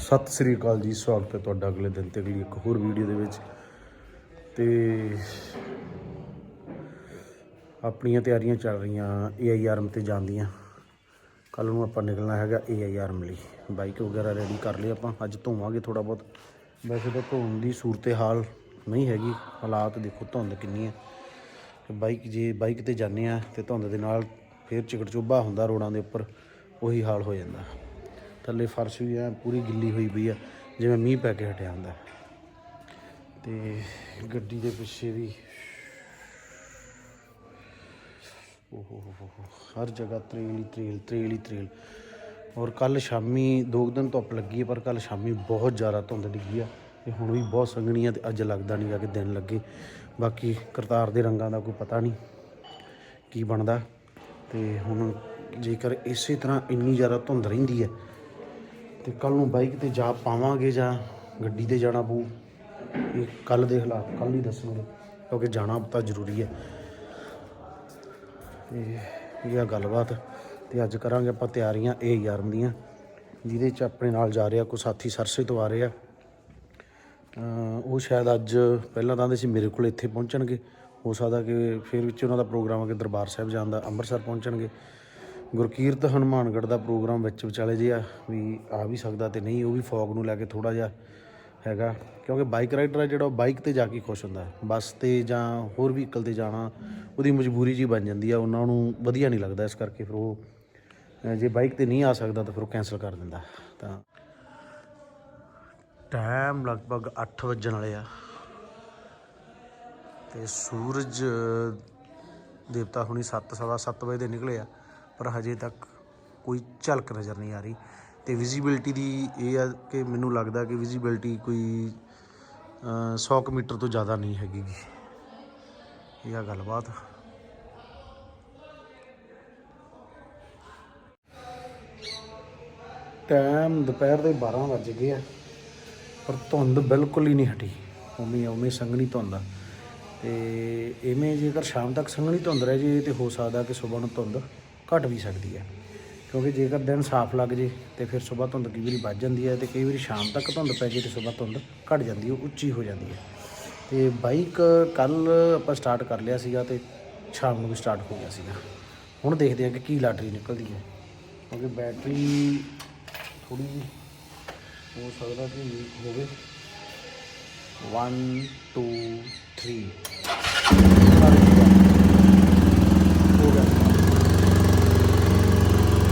ਸਤਿ ਸ੍ਰੀ ਅਕਾਲ ਜੀ, ਸਵਾਗਤ ਹੈ ਤੁਹਾਡਾ ਅਗਲੇ ਦਿਨ ਤੇ ਅਗਲੀ ਇੱਕ ਹੋਰ ਵੀਡੀਓ ਦੇ ਵਿੱਚ। ਤੇ ਆਪਣੀਆਂ ਤਿਆਰੀਆਂ ਚੱਲ ਰਹੀਆਂ ਏਆਈਆਰਐਮ ਤੇ ਜਾਣ ਦੀਆਂ। ਕੱਲ ਨੂੰ ਆਪਾਂ ਨਿਕਲਣਾ ਹੈਗਾ ਏਆਈਆਰਐਮ ਲਈ। ਬਾਈਕ ਵਗੈਰਾ ਰੈਡੀ ਕਰ ਲਈ ਆਪਾਂ। ਅੱਜ ਧੋਵਾਂਗੇ ਥੋੜਾ ਬਹੁਤ। ਵੈਸੇ ਤਾਂ ਧੋਣ ਦੀ ਸੂਰਤ ਹਾਲ ਨਹੀਂ ਹੈਗੀ। ਹਾਲਾਤ ਦੇਖੋ, ਧੁੰਦ ਕਿੰਨੀ ਹੈ। ਬਾਈਕ ਜੇ ਬਾਈਕ ਤੇ ਜਾਂਦੇ ਆ ਤੇ ਧੁੰਦ ਦੇ ਨਾਲ ਫੇਰ ਚਿਕੜਚੋਬਾ ਹੁੰਦਾ ਰੋਡਾਂ ਦੇ ਉੱਪਰ, ਉਹੀ ਹਾਲ ਹੋ ਜਾਂਦਾ। ਥੱਲੇ ਫਰਸ਼ ਵੀ ਐ ਪੂਰੀ ਗਿੱਲੀ ਹੋਈ ਪਈ ਆ, ਜਿਵੇਂ ਮੀਂਹ ਪੈ ਕੇ ਹਟਿਆ ਹੁੰਦਾ। ਤੇ ਗੱਡੀ ਦੇ ਪਿੱਛੇ ਵੀ ਓਹੋ ਹਰ ਜਗ੍ਹਾ ਤਰੇਲ ਹੀ ਤਰੇਲ ਤਰੇਲ ਹੀ ਤਰੇਲ। ਔਰ ਕੱਲ ਸ਼ਾਮੀ ਦੋ ਕੁ ਦਿਨ ਧੁੱਪ ਲੱਗੀ ਪਰ ਕੱਲ ਸ਼ਾਮੀ ਬਹੁਤ ਜ਼ਿਆਦਾ ਧੁੰਦ ਡਿੱਗੀ ਆ। ਤੇ ਹੁਣ ਵੀ ਬਹੁਤ ਸੰਘਣੀ ਆ ਤੇ ਅੱਜ ਲੱਗਦਾ ਨਹੀਂ ਆ ਕਿ ਦਿਨ ਲੱਗੇ। ਬਾਕੀ ਕਰਤਾਰ ਦੇ ਰੰਗਾਂ ਦਾ ਕੋਈ ਪਤਾ ਨਹੀਂ ਕੀ ਬਣਦਾ। ਤੇ ਹੁਣ ਜੇਕਰ ਇਸੇ ਤਰ੍ਹਾਂ ਇੰਨੀ ਜ਼ਿਆਦਾ ਧੁੰਦ ਰਹਿੰਦੀ ਹੈ ਤੇ ਕੱਲ ਨੂੰ ਬਾਈਕ ਤੇ ਜਾ ਪਾਵਾਂਗੇ ਜਾਂ ਗੱਡੀ ਤੇ ਜਾਣਾ ਪਊ, ਇਹ ਕੱਲ ਦੇ ਹਾਲਾਤ ਕੱਲ ਹੀ ਦੱਸਣਗੇ, ਕਿਉਂਕਿ ਜਾਣਾ ਤਾਂ ਜ਼ਰੂਰੀ ਹੈ। ਤੇ ਇਹ ਗੱਲਬਾਤ, ਤੇ ਅੱਜ ਕਰਾਂਗੇ ਆਪਾਂ ਤਿਆਰੀਆਂ ਇਹ ਯਾਰਮ ਦੀਆਂ, ਜਿਹਦੇ ਚ ਆਪਣੇ ਨਾਲ ਜਾ ਰਿਹਾ ਕੋਈ ਸਾਥੀ ਸਰਸੇ ਤੋਂ ਆ ਰਿਹਾ। ਉਹ ਸ਼ਾਇਦ ਅੱਜ ਪਹਿਲਾਂ ਤਾਂ ਆਂਦੇ ਸੀ ਮੇਰੇ ਕੋਲ ਇੱਥੇ ਪਹੁੰਚਣਗੇ, ਹੋ ਸਕਦਾ ਕਿ ਫਿਰ ਵਿੱਚ ਉਹਨਾਂ ਦਾ ਪ੍ਰੋਗਰਾਮ ਹੈ ਕਿ ਦਰਬਾਰ ਸਾਹਿਬ ਜਾਣ ਦਾ ਅੰਮ੍ਰਿਤਸਰ ਪਹੁੰਚਣਗੇ। ਗੁਰਕੀਰਤ ਹਨੂਮਾਨਗੜ੍ਹ ਦਾ ਪ੍ਰੋਗਰਾਮ ਵਿੱਚ ਵਿਚਾਲੇ ਜਿਹਾ ਵੀ ਆ ਵੀ ਸਕਦਾ ਤੇ ਨਹੀਂ, ਉਹ ਵੀ ਫੌਗ ਨੂੰ ਲੈ ਕੇ ਥੋੜਾ ਜਿਹਾ ਹੈਗਾ। ਕਿਉਂਕਿ ਬਾਈਕ ਰਾਈਡਰ ਆ ਜਿਹੜਾ, ਉਹ ਬਾਈਕ ਤੇ ਜਾ ਕੇ ਖੁਸ਼ ਹੁੰਦਾ ਬੱਸ ਤੇ ਜਾਂ ਹੋਰ ਵਹੀਕਲ ਤੇ ਜਾਣਾ, ਉਹਦੀ ਮਜਬੂਰੀ ਜੀ ਬਣ ਜਾਂਦੀ ਆ, ਉਹਨਾਂ ਨੂੰ ਵਧੀਆ ਨਹੀਂ ਲੱਗਦਾ ਇਸ ਕਰਕੇ ਫਿਰ ਉਹ ਜੇ ਬਾਈਕ ਤੇ ਨਹੀਂ ਆ ਸਕਦਾ ਤਾਂ ਫਿਰ ਉਹ ਕੈਨਸਲ ਕਰ ਦਿੰਦਾ। ਤਾਂ ਟਾਈਮ ਲਗਭਗ 8 ਵਜਣ ਵਾਲੇ ਆ। ਤੇ ਸੂਰਜ ਦੇਵਤਾ ਹੁਣੀ 7 ਸਵਾ 7 ਵਜੇ ਦੇ ਨਿਕਲੇ ਆ। ਪਰ ਹਜੇ ਤੱਕ ਕੋਈ ਝਲਕ ਨਜ਼ਰ ਨਹੀਂ ਆ ਰਹੀ ਤੇ ਵਿਜ਼ਿਬਿਲਟੀ ਦੀ ਇਹ ਆ ਕਿ ਮੈਨੂੰ ਲੱਗਦਾ ਕਿ ਵਿਜ਼ਿਬਿਲਟੀ ਕੋਈ ਅ, 100 ਕੁ ਮੀਟਰ ਤੋਂ ਜ਼ਿਆਦਾ ਨਹੀਂ ਹੈਗੀ ਇਹ ਆ ਗੱਲਬਾਤ। ਟਾਈਮ ਦੁਪਹਿਰ ਦੇ 12 ਵੱਜ ਗਏ ਆ ਪਰ ਧੁੰਦ ਬਿਲਕੁਲ ਹੀ ਨਹੀਂ ਹਟੀ। ਉਵੇਂ ਉਵੇਂ ਸੰਘਣੀ ਧੁੰਦ ਆ। ਤੇ ਇਵੇਂ ਜੇਕਰ ਸ਼ਾਮ ਤੱਕ ਸੰਘਣੀ ਧੁੰਦ ਰਹਿ ਜੇ ਤੇ ਹੋ ਸਕਦਾ ਕਿ ਸਵੇਰ ਨੂੰ ਧੁੰਦ ਘਟ ਵੀ ਸਕਦੀ ਹੈ। ਕਿਉਂਕਿ ਜੇਕਰ ਦਿਨ ਸਾਫ਼ ਲੱਗ ਜੇ ਤੇ ਫਿਰ ਸਵੇਰ ਧੁੰਦ ਕਈ ਵਾਰੀ ਵੱਜ ਜਾਂਦੀ ਹੈ ਤੇ ਕਈ ਵਾਰੀ ਸ਼ਾਮ ਤੱਕ ਧੁੰਦ ਪੈ ਜੇ ਤੇ ਸਵੇਰ ਧੁੰਦ ਘਟ ਜਾਂਦੀ ਹੈ ਉੱਚੀ ਹੋ ਜਾਂਦੀ ਹੈ। ਤੇ ਬਾਈਕ ਕੱਲ ਆਪਾਂ ਸਟਾਰਟ ਕਰ ਲਿਆ ਸੀਗਾ ਤੇ ਸ਼ਾਮ ਨੂੰ ਵੀ ਸਟਾਰਟ ਹੋ ਗਿਆ ਸੀਗਾ। ਹੁਣ ਦੇਖਦੇ ਹਾਂ ਕਿ ਕੀ ਲਾਟਰੀ ਨਿਕਲਦੀ ਹੈ। ਕਿਉਂਕਿ ਬੈਟਰੀ ਥੋੜੀ ਜਿਹੀ ਹੋ ਸਕਦਾ ਕਿ ਵੀਕ ਹੋਵੇ। 1 2 3 ਹੋ ਗਿਆ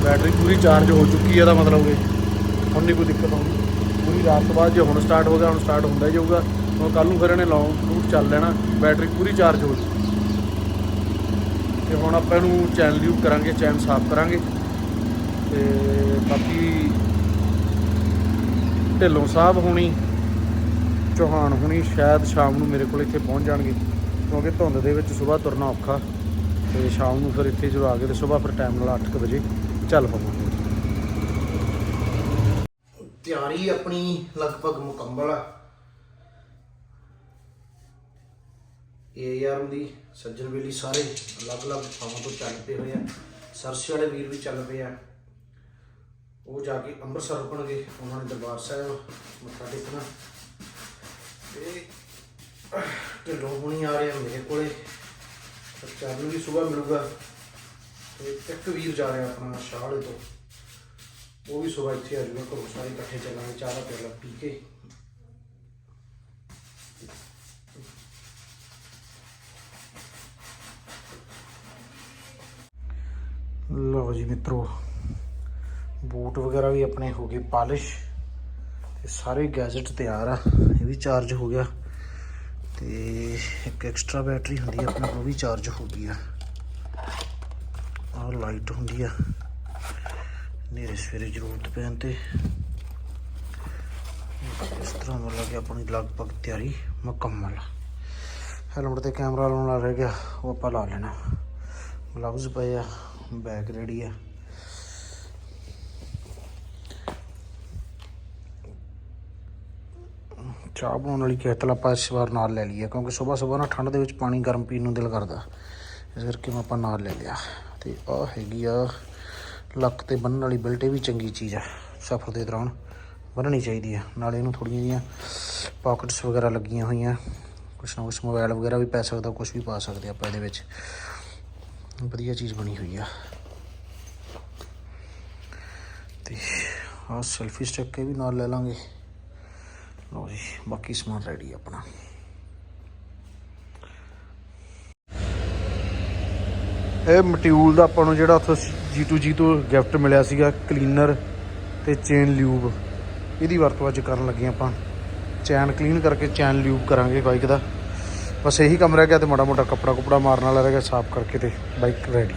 ਬੈਟਰੀ ਪੂਰੀ ਚਾਰਜ ਹੋ ਚੁੱਕੀ ਹੈ ਦਾ ਮਤਲਬ ਕਿ ਹੁਣ ਨਹੀਂ ਕੋਈ ਦਿੱਕਤ ਆਉਂਦੀ। ਪੂਰੀ ਰਾਤ ਤੋਂ ਬਾਅਦ ਜੇ ਹੁਣ ਸਟਾਰਟ ਹੋ ਗਿਆ, ਹੁਣ ਸਟਾਰਟ ਹੁੰਦਾ ਹੀ ਜਾਊਗਾ। ਹੁਣ ਕੱਲ ਨੂੰ ਫਿਰ ਇਹਨੇ ਲੌਂਗ ਰੂਟ ਚੱਲ ਲੈਣਾ ਬੈਟਰੀ ਪੂਰੀ ਚਾਰਜ ਹੋ ਚੁੱਕੀ ਤੇ ਹੁਣ ਆਪਾਂ ਇਹਨੂੰ ਚੈਨ ਲਿਊ ਕਰਾਂਗੇ ਚੈਨ ਸਾਫ਼ ਕਰਾਂਗੇ। ਤੇ ਬਾਕੀ ਢਿੱਲੋਂ ਸਾਹਿਬ ਹੋਣੀ, ਚੌਹਾਨ ਹੋਣੀ, ਸ਼ਾਇਦ ਸ਼ਾਮ ਨੂੰ ਮੇਰੇ ਕੋਲ ਇੱਥੇ ਪਹੁੰਚ ਜਾਣਗੇ। ਕਿਉਂਕਿ ਧੁੰਦ ਦੇ ਵਿੱਚ ਸਵੇਰ ਤੁਰਨਾ ਔਖਾ। ਤੇ ਸ਼ਾਮ ਨੂੰ ਫਿਰ ਇੱਥੇ ਜਦੋਂ ਆ ਗਏ ਤੇ ਸਵੇਰ ਫਿਰ ਟਾਈਮ ਨਾਲ 8:00 ਵਜੇ। ਚੱਲ ਪਵਾਂਗੇ ਤਿਆਰੀ ਆਪਣੀ ਲਗਭਗ ਮੁਕੰਮਲ ਆ। ਇਹ ਯਾਰ ਦੀ ਸੱਜਣ ਵੇਲੀ ਸਾਰੇ ਅਲੱਗ-ਅਲੱਗ ਥਾਵਾਂ ਤੋਂ ਚੱਲ ਪਏ ਹੋਏ ਆ। ਸਰਸੇ ਵਾਲੇ ਵੀਰ ਵੀ ਚੱਲ ਪਏ ਆ। ਉਹ ਜਾ ਕੇ ਅੰਮ੍ਰਿਤਸਰ ਰੁਕਣਗੇ। ਉਹਨਾਂ ਨੇ ਦਰਬਾਰ ਸਾਹਿਬ ਮੱਥਾ ਟੇਕਣਾ। ਤੇ ਢਿੱਲੋਂ ਹੁਣੀ ਆ ਰਹੇ ਆ ਮੇਰੇ ਕੋਲੇ। ਚਰਨ ਵੀ ਸਵੇਰ ਮਿਲੂਗਾ। ਤੇ ਇੱਕ ਵੀਰ ਜਾ ਰਿਹਾ ਆਪਣਾ ਸ਼ਾਹਲੇ ਤੋਂ। ਉਹ ਵੀ ਸਵੇਰ ਇੱਥੇ ਆ ਜਾਊਗਾ ਘਰੋਂ ਸਾਰੇ ਇਕੱਠੇ ਚੱਲਾਂਗੇ, ਚਾਹ ਦਾ ਪਿਆਲਾ ਪੀ ਕੇ। ਲਓ ਜੀ ਮਿੱਤਰੋ, ਬੂਟ ਵਗੈਰਾ ਵੀ ਆਪਣੇ ਹੋ ਗਏ ਪਾਲਿਸ਼, ਤੇ ਸਾਰੇ ਗੈਜਟ ਤਿਆਰ ਆ, ਇਹ ਵੀ ਚਾਰਜ ਹੋ ਗਿਆ। ਤੇ ਇੱਕ ਐਕਸਟਰਾ ਬੈਟਰੀ ਹੁੰਦੀ ਆ ਆਪਣਾ, ਉਹ ਵੀ ਚਾਰਜ ਹੋ ਗਈ ਆ। ਆਹ ਲਾਈਟ ਹੁੰਦੀ ਆ। ਨੇਰੇ ਸਵੇਰੇ ਜ਼ਰੂਰਤ ਪੈਣ ਤੇ। ਇਸ ਤਰ੍ਹਾਂ ਮਤਲਬ ਕਿ ਆਪਣੀ ਲਗਭਗ ਤਿਆਰੀ ਮੁਕੰਮਲ ਹੈਲਮਟ ਤੇ ਕੈਮਰਾ ਲਾਉਣ ਵਾਲਾ ਰਹਿ ਗਿਆ, ਉਹ ਆਪਾਂ ਲਾ ਲੈਣਾ। ਗਲਵਜ਼ ਪਏ ਆ, ਬੈਗ ਰੈਡੀ ਆ। ਚਾਹ ਬਣਾਉਣ ਵਾਲੀ ਕੇਤਲ ਆਪਾਂ ਇਸ ਵਾਰ ਨਾਲ ਲੈ ਲਈਏ ਕਿਉਂਕਿ ਸਵੇਰ ਸਵੇਰ ਨਾ ਠੰਡ ਦੇ ਵਿੱਚ ਪਾਣੀ ਗਰਮ ਪੀਣ ਨੂੰ ਦਿਲ ਕਰਦਾ। ਇਸ ਕਰਕੇ ਮੈਂ ਆਪਾਂ ਨਾਲ ਲੈ ਲਿਆ। ਤੇ ਆਹ ਹੈਗੀ ਆ, ਲੱਕ ਤੇ ਬੰਨਣ ਵਾਲੀ ਬੈਲਟ, ਇਹ ਵੀ ਚੰਗੀ ਚੀਜ਼ ਆ, ਸਫ਼ਰ ਦੇ ਦੌਰਾਨ ਬੰਨਣੀ ਚਾਹੀਦੀ ਆ। ਨਾਲੇ ਇਹਨੂੰ ਥੋੜੀਆਂ ਜਿਹੀਆਂ ਪਾਕਟਸ ਵਗੈਰਾ ਲੱਗੀਆਂ ਹੋਈਆਂ, ਕੁਛ ਨਾ ਕੁਛ ਮੋਬਾਈਲ ਵਗੈਰਾ ਵੀ ਪੈ ਸਕਦਾ, ਕੁਛ ਵੀ ਪਾ ਸਕਦੇ ਆਪਾਂ ਇਹਦੇ ਵਿੱਚ। ਵਧੀਆ ਚੀਜ਼ ਬਣੀ ਹੋਈ ਆ। ਤੇ ਆਹ ਸੈਲਫੀ ਸਟਿੱਕ ਇਹ ਵੀ ਨਾਲ ਲੈ ਲਾਂਗੇ। ਲਓ ਜੀ, ਬਾਕੀ ਸਮਾਨ ਰੈਡੀ ਆਪਣਾ। ਇਹ ਮਟਿਊਲ ਦਾ ਆਪਾਂ ਨੂੰ ਜਿਹੜਾ ਉੱਥੋਂ G2G ਤੋਂ ਗਿਫਟ ਮਿਲਿਆ ਸੀਗਾ ਕਲੀਨਰ ਤੇ ਚੇਨ ਲਿਊਬ ਇਹਦੀ ਵਰਤੋਂ ਅੱਜ ਕਰਨ ਲੱਗੇ ਆਪਾਂ। ਚੈਨ ਕਲੀਨ ਕਰਕੇ ਚੈਨ ਲਿਊਬ ਕਰਾਂਗੇ ਬਾਈਕ ਦਾ। ਬਸ ਇਹੀ ਕੰਮ ਰਹਿ ਗਿਆ ਤੇ ਮਾੜਾ ਮੋਟਾ ਕੱਪੜਾ ਕੁਪੜਾ ਮਾਰਨ ਵਾਲਾ ਰਹਿ ਗਿਆ, ਸਾਫ਼ ਕਰਕੇ ਤੇ ਬਾਈਕ ਰੈਡੀ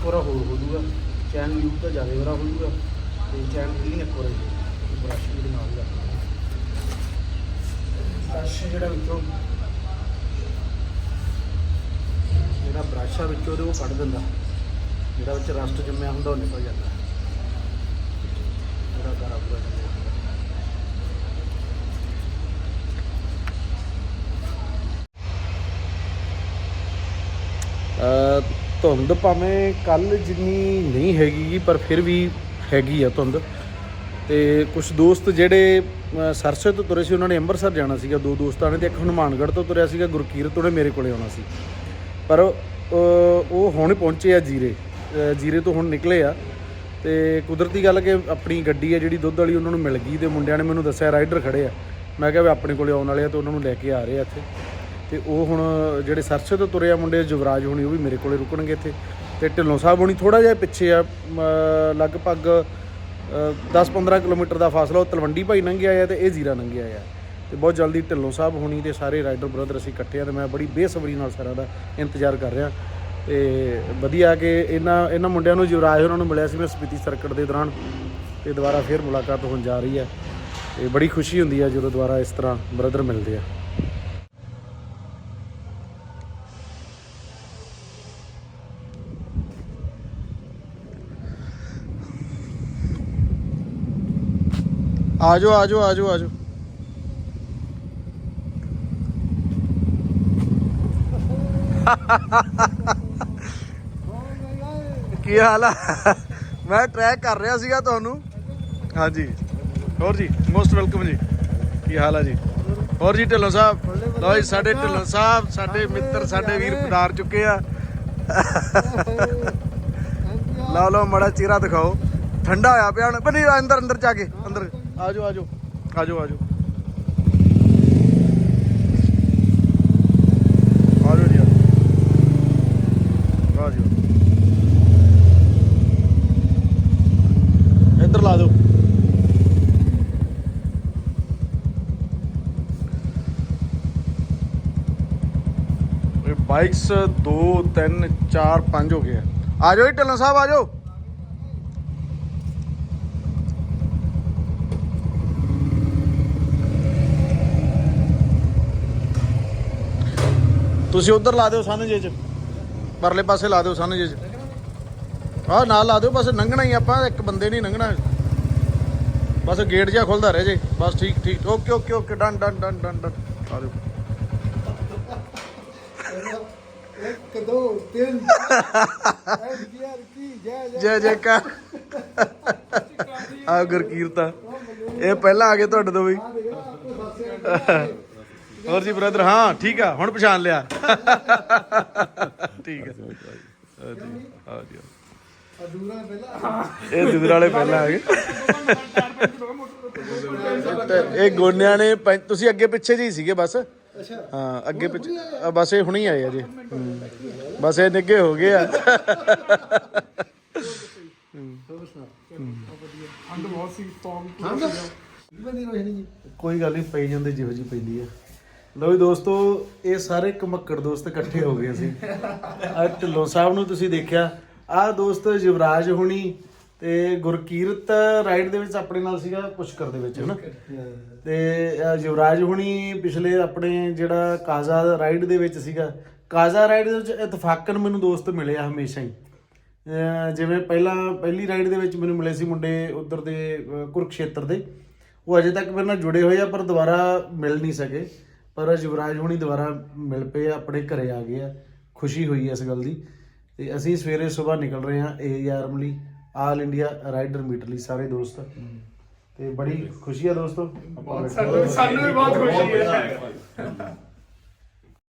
ਇੱਕ ਵਾਰ ਹੋਰ ਹੋ ਜੂਗਾ ਚੈਨ ਯੂ ਤਾਂ ਜ਼ਿਆਦਾ ਵਾਰਾ ਹੋ ਜੂਗਾ ਤੇ ਚੈਨ ਕਲੀਨ ਇੱਕ ਵਾਰ ਬ੍ਰਸ਼ ਵੀ ਨਾਲ ਹੀ ਬ੍ਰਸ਼ ਜਿਹੜਾ ਵਿੱਚੋਂ ਜਿਹੜਾ ਬ੍ਰਸ਼ ਆ ਵਿੱਚੋਂ ਉਹ ਕੱਢ ਦਿੰਦਾ। ਜਿਹੜਾ ਵਿੱਚ ਰਸਟ ਜੰਮਿਆ ਹੁੰਦਾ ਉਹ ਨਿਕਲ ਜਾਂਦਾ ਜਿਹੜਾ ਗਾਰਾ ਪੂਰਾ ਜੰਮਿਆ ਹੁੰਦਾ ਅ ਧੁੰਦ ਭਾਵੇਂ ਕੱਲ ਜਿੰਨੀ ਨਹੀਂ ਹੈਗੀ ਪਰ ਫਿਰ ਵੀ ਹੈਗੀ ਆ ਧੁੰਦ। ਤੇ ਕੁਝ ਦੋਸਤ ਜਿਹੜੇ ਸਰਸੇ ਤੋਂ ਤੁਰੇ ਸੀ, ਉਹਨਾਂ ਨੇ ਅੰਮ੍ਰਿਤਸਰ ਜਾਣਾ ਸੀਗਾ, ਦੋ ਦੋਸਤਾਂ ਨੇ, ਤੇ ਇੱਕ ਹਨੂਮਾਨਗੜ੍ਹ ਤੋਂ ਤੁਰਿਆ ਸੀਗਾ, ਗੁਰਕੀਰਤ ਉਹਨੇ ਮੇਰੇ ਕੋਲੇ ਆਉਣਾ ਸੀ। ਪਰ ਉਹ ਹੁਣ ਪਹੁੰਚੇ ਆ ਜੀਰੇ ਜੀਰੇ ਤੋਂ ਹੁਣ ਨਿਕਲੇ ਆ। ਤੇ ਕੁਦਰਤੀ ਗੱਲ ਕਿ ਆਪਣੀ ਗੱਡੀ ਆ, ਜਿਹੜੀ ਦੁੱਧ ਵਾਲੀ, ਉਹਨਾਂ ਨੂੰ ਮਿਲ ਗਈ, ਤੇ ਮੁੰਡਿਆਂ ਨੇ ਮੈਨੂੰ ਦੱਸਿਆ, ਰਾਈਡਰ ਖੜੇ ਆ। ਮੈਂ ਕਿਹਾ ਵੀ ਆਪਣੇ ਕੋਲੇ ਆਉਣ ਵਾਲੇ ਆ, ਤੇ ਉਹਨਾਂ ਨੂੰ ਲੈ ਕੇ ਆ ਰਹੇ ਆ ਇੱਥੇ। ਤੇ ਉਹ ਹੁਣ ਜਿਹੜੇ ਸਰਸੇ ਤੋਂ ਤੁਰੇ ਆ ਮੁੰਡੇ ਯੁਵਰਾਜ ਹੋਣੀ, ਉਹ ਵੀ ਮੇਰੇ ਕੋਲੇ ਰੁਕਣਗੇ ਇੱਥੇ। ਤੇ ਢਿੱਲੋਂ ਸਾਹਿਬ ਹੋਣੀ ਥੋੜਾ ਜਿਹਾ ਪਿੱਛੇ ਆ ਲਗਭਗ 10-15 ਕਿਲੋਮੀਟਰ ਦਾ ਫਾਸਲਾ, ਉਹ ਤਲਵੰਡੀ ਭਾਈ ਲੰਘਿਆ ਆ ਤੇ ਇਹ ਜ਼ੀਰਾ ਲੰਘਿਆ ਆ। ਤੇ ਬਹੁਤ ਜਲਦੀ ਢਿੱਲੋਂ ਸਾਹਿਬ ਹੋਣੀ ਤੇ ਸਾਰੇ ਰਾਈਡਰ ਬ੍ਰਦਰ ਅਸੀਂ ਇਕੱਠੇ ਆ ਤੇ ਮੈਂ ਬੜੀ ਬੇਸਬਰੀ ਨਾਲ ਸਾਰਿਆਂ ਦਾ ਇੰਤਜ਼ਾਰ ਕਰ ਰਿਹਾ। ਤੇ ਵਧੀਆ ਕਿ ਇਹਨਾਂ ਇਹਨਾਂ ਮੁੰਡਿਆਂ ਨੂੰ ਯੁਵਰਾਜ ਉਹਨਾਂ ਨੂੰ ਮਿਲਿਆ ਸੀ ਮੈਂ ਸਪੀਤੀ ਸਰਕਟ ਦੇ ਦੌਰਾਨ ਤੇ ਦੁਬਾਰਾ ਫੇਰ ਮੁਲਾਕਾਤ ਹੋਣ ਜਾ ਰਹੀ ਹੈ। ਤੇ ਬੜੀ ਖੁਸ਼ੀ ਹੁੰਦੀ ਹੈ ਜਦੋਂ ਦੁਬਾਰਾ ਇਸ ਤਰ੍ਹਾਂ ਬ੍ਰਦਰ ਮਿਲਦੇ ਆ। ਆਜੋ ਆਜੋ ਆਜੋ ਆਜੋ। ਕੀ ਹਾਲ ਆ? ਮੈਂ ਟਰੈਕ ਕਰ ਰਿਹਾ ਸੀਗਾ ਤੁਹਾਨੂੰ। ਹਾਂਜੀ। ਹੋਰ ਜੀ ਮੋਸਟ ਵੈਲਕਮ ਜੀ। ਕੀ ਹਾਲ ਆ ਜੀ? ਹੋਰ ਜੀ, ਢਿੱਲੋਂ ਸਾਹਿਬ। ਲਓ ਜੀ, ਸਾਡੇ ਢਿੱਲੋਂ ਸਾਹਿਬ, ਸਾਡੇ ਮਿੱਤਰ, ਸਾਡੇ ਵੀਰ ਪਧਾਰ ਚੁੱਕੇ ਆ। ਲਓ ਲਓ, ਮੜਾ ਚਿਹਰਾ ਦਿਖਾਓ। ਠੰਡਾ ਹੋਇਆ ਪਿਆ ਹੁਣ। ਬਣੀ, ਅੰਦਰ ਅੰਦਰ ਜਾ ਕੇ, ਅੰਦਰ। ਆਜੋ ਆਜੋ ਆਜੋ ਆਜੋ ਆਜੋ ਜੀ ਆਜੋ ਇੱਧਰ ਲਾ ਦਿਓ ਇਹ ਬਾਈਕਸ 2 3 4 5 ਹੋ ਗਏ ਆ ਆ ਜਾਓ ਜੀ ਢਿੱਲੋਂ ਸਾਹਿਬ ਆ ਜਾਓ ਤੁਸੀਂ ਉਧਰ ਲਾ ਦਿਓ ਸਾਨਜੇ ਚ ਪਰਲੇ ਪਾਸੇ ਲਾ ਦਿਓ ਸਾਨਜੇ ਚ ਆਹ ਨਾਲ ਲਾ ਦਿਓ ਬਸ ਲੰਘਣਾ ਹੀ ਆਪਾਂ ਇੱਕ ਬੰਦੇ ਨਹੀਂ ਲੰਘਣਾ ਬਸ ਗੇਟ ਜਿਹਾ ਖੁੱਲਦਾ ਰਹੇ ਜੇ ਬਸ ਠੀਕ ਠੀਕ। Okay okay okay done done done done done. ਆ ਦਿਓ ਇੱਕ ਦੋ ਤਿੰਨ। ਐਸਡੀਆਰ ਕੀ ਜੈ ਜੈ। ਜੈਕਾਰ ਆ ਗੁਰਕੀਰਤਾ ਇਹ ਪਹਿਲਾਂ ਆ ਗਏ ਤੁਹਾਡੇ ਤੋਂ ਵੀ। ਹੋਰ ਜੀ ਬ੍ਰਦਰ ਹਾਂ ਠੀਕ ਆ ਹੁਣ ਪਛਾਣ ਲਿਆ। ਠੀਕ ਆ। ਹਾਂ ਜੀ ਹਾਂ ਜੀ। ਅਧੂਰਾ ਪਹਿਲਾਂ ਇਹ ਦੂਰ ਵਾਲੇ ਪਹਿਲਾਂ ਆ ਗਏ। ਤੇ ਇਹ ਗੋਨਿਆਂ ਨੇ ਪੈਂ- ਤੁਸੀਂ ਅੱਗੇ ਪਿੱਛੇ ਜੀ ਸੀਗੇ ਬਸ। ਅੱਛਾ ਹਾਂ ਅੱਗੇ ਪਿੱਛੇ ਆ, ਬਸ ਇਹ ਹੁਣੇ ਹੀ ਆਏ ਆ ਜੀ। ਹੂੰ। ਬਸ ਇਹ ਨਿੱਗੇ ਹੋ ਗਏ ਆ। ਅੰਡ ਬਹੁਤ ਸੀ ਫਾਰਮ ਬਣੀ ਰੋਹਿਣੀ ਜੀ ਕੋਈ ਗੱਲ ਨਹੀਂ ਪਈ ਜਾਂਦੇ ਜਿਹੋ ਜੀ ਪੈਂਦੀ ਆ। ਲਓ ਜੀ ਦੋਸਤੋ ਇਹ ਸਾਰੇ ਕਮੱਕੜ ਦੋਸਤ ਇਕੱਠੇ ਹੋ ਗਏ ਸੀ ਆ ਢਿੱਲੋਂ ਸਾਹਿਬ ਨੂੰ ਤੁਸੀਂ ਦੇਖਿਆ। ਆਹ ਦੋਸਤ ਯੁਵਰਾਜ ਹੁਣੀ ਤੇ ਗੁਰਕੀਰਤ ਰਾਈਡ ਦੇ ਵਿੱਚ ਆਪਣੇ ਨਾਲ ਸੀਗਾ ਪੁਸ਼ਕਰ ਦੇ ਵਿੱਚ ਹਨਾ? ਤੇ ਅਹ, ਯੁਵਰਾਜ ਹੁਣੀ ਪਿਛਲੇ ਆਪਣੇ ਜਿਹੜਾ ਕਾਜ਼ਾ ਰਾਈਡ ਦੇ ਵਿੱਚ ਸੀਗਾ। ਕਾਜ਼ਾ ਰਾਈਡ ਦੇ ਵਿੱਚ ਇਤਫਾਕਨ ਮੈਨੂੰ ਦੋਸਤ ਮਿਲੇ ਆ ਹਮੇਸ਼ਾ ਹੀ। ਜਿਵੇਂ ਪਹਿਲਾਂ ਪਹਿਲੀ ਰਾਈਡ ਦੇ ਵਿੱਚ ਮੈਨੂੰ ਮਿਲੇ ਸੀ ਮੁੰਡੇ ਉਧਰ ਦੇ ਕੁਰਕਸ਼ੇਤਰ ਦੇ। ਉਹ ਅਜੇ ਤੱਕ ਮੇਰੇ ਨਾਲ ਜੁੜੇ ਹੋਏ ਆ ਪਰ ਦੁਬਾਰਾ ਮਿਲ ਨਹੀਂ ਸਕੇ। ਪਰ ਯੁਵਰਾਜ ਹੁਣੀ ਦੁਬਾਰਾ ਮਿਲ ਪਏ ਆ, ਆਪਣੇ ਘਰੇ ਆ ਗਏ ਆ ਖੁਸ਼ੀ ਹੋਈ ਹੈ ਇਸ ਗੱਲ ਦੀ। ਤੇ ਅਸੀਂ ਸਵੇਰੇ ਸਵੇਰ ਨਿਕਲ ਰਹੇ ਹਾਂ ਏਆਰਐਮ ਲਈ ਆਲ ਇੰਡੀਆ ਰਾਈਡਰ ਮੀਟ ਲਈ ਸਾਰੇ ਦੋਸਤ। ਤੇ ਬੜੀ ਖੁਸ਼ੀ ਆ ਦੋਸਤੋ। ਸਾਨੂੰ ਸਾਨੂੰ ਵੀ ਬਹੁਤ ਖੁਸ਼ੀ ਹੈ।